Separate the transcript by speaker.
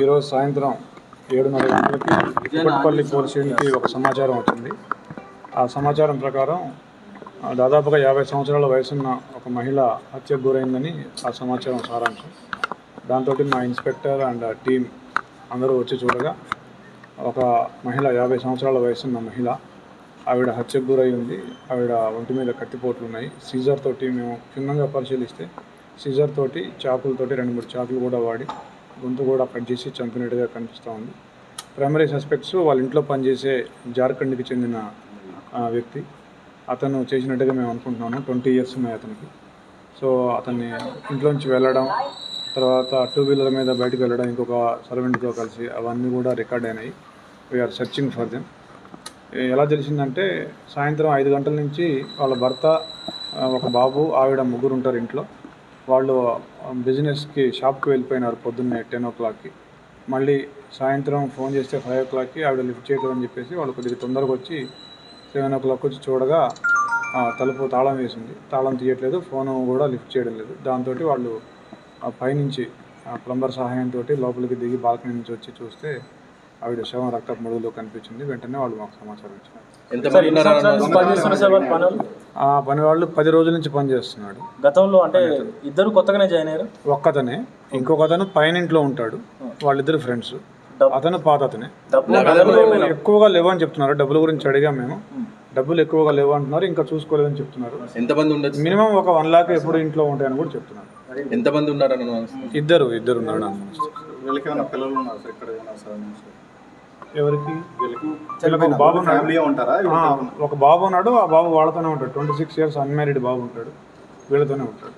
Speaker 1: ఈరోజు సాయంత్రం ఏడున్నర గంటలకి కుప్పట్పల్లి పోలీస్ స్టేషన్కి ఒక సమాచారం వచ్చింది. ఆ సమాచారం ప్రకారం దాదాపుగా యాభై సంవత్సరాల వయసున్న ఒక మహిళ హత్యకు గురైందని ఆ సమాచారం సారాంశం. దాంతో మా ఇన్స్పెక్టర్ అండ్ టీం అందరూ వచ్చి చూడగా ఒక మహిళ యాభై సంవత్సరాల వయసున్న మహిళ ఆవిడ హత్యకు గురై ఉంది. ఆవిడ ఒంటి మీద కత్తిపోట్లు ఉన్నాయి. సీజర్ తోటి మేము క్షుణ్ణంగా పరిశీలిస్తే సీజర్ తోటి చాకులతోటి రెండు మూడు చాకులు కూడా వాడి గొంతు కూడా కట్ చేసి చంపినట్టుగా కనిపిస్తూ ఉంది. ప్రైమరీ సస్పెక్ట్స్ వాళ్ళ ఇంట్లో పనిచేసే జార్ఖండ్కి చెందిన వ్యక్తి. అతను చేసినట్టుగా మేము అనుకుంటున్నాము. ట్వంటీ ఇయర్స్ ఉన్నాయి అతనికి. సో అతన్ని ఇంట్లోంచి వెళ్ళడం తర్వాత టూ వీలర్ మీద బయటకు వెళ్ళడం ఇంకొక సర్వెంట్తో కలిసి అవన్నీ కూడా రికార్డ్ అయినాయి. వీఆర్ సెర్చింగ్ ఫర్ దెమ్ ఎలా తెలిసిందంటే సాయంత్రం ఐదు గంటల నుంచి వాళ్ళ భర్త ఒక బాబు ఆవిడ ముగ్గురు ఉంటారు ఇంట్లో. వాళ్ళు బిజినెస్కి షాప్కి వెళ్ళిపోయినారు పొద్దున్నే టెన్ ఓ క్లాక్కి. మళ్ళీ సాయంత్రం ఫోన్ చేస్తే ఫైవ్ ఓ క్లాక్కి ఆవిడ లిఫ్ట్ చేయలేదని చెప్పేసి వాళ్ళు కొద్దిగా తొందరగా వచ్చి సెవెన్ ఓ క్లాక్ వచ్చి చూడగా ఆ, తలుపు తాళం వేసింది. తాళం తీయట్లేదు ఫోను కూడా లిఫ్ట్ చేయడం లేదు. దాంతో వాళ్ళు ఆ పైనుంచి ఆ ప్లంబర్ సహాయంతో లోపలికి దిగి బాల్కనీ నుంచి వచ్చి చూస్తే ఆవిడ శవం రక్తపు మడుగులో కనిపించింది. వెంటనే వాళ్ళు మాకు సమాచారం ఇచ్చారు.
Speaker 2: ఉన్నారా
Speaker 1: ఆ పని వాళ్ళు పది రోజుల నుంచి పనిచేస్తున్నాడు
Speaker 3: గతంలో అంటే ఇద్దరు కొత్తగానే జాయిన్ అయ్యారు?
Speaker 1: ఒక్కతనే. ఇంకొక అతను పైన ఇంట్లో ఉంటాడు. వాళ్ళిద్దరు ఫ్రెండ్స్. అతను పాత అతనే. ఎక్కువగా లేవు అని చెప్తున్నారు. డబ్బుల గురించి అడిగాం మేము. డబ్బులు ఎక్కువగా లేవు అంటున్నారు ఇంకా చూసుకోలేదని చెప్తున్నారు.
Speaker 2: ఎంతమంది ఉండొచ్చు?
Speaker 1: మినిమం ఒక వన్ లాక్ ఎప్పుడు ఇంట్లో ఉంటాయని కూడా చెప్తున్నారు.
Speaker 2: ఎంతమంది ఉన్నారన్న
Speaker 1: ఇద్దరు ఇద్దరు ఉన్నారు
Speaker 4: పిల్లలు ఉన్నారు
Speaker 1: ఎవరికి? బాబు
Speaker 4: ఉంటారా?
Speaker 1: ఒక బాబు ఉన్నాడు ఆ బాబు వాళ్ళతోనే ఉంటాడు. ట్వంటీ సిక్స్ ఇయర్స్ అన్మ్యారీడ్ బాబు ఉంటాడు. వీళ్ళతోనే ఉంటాడు.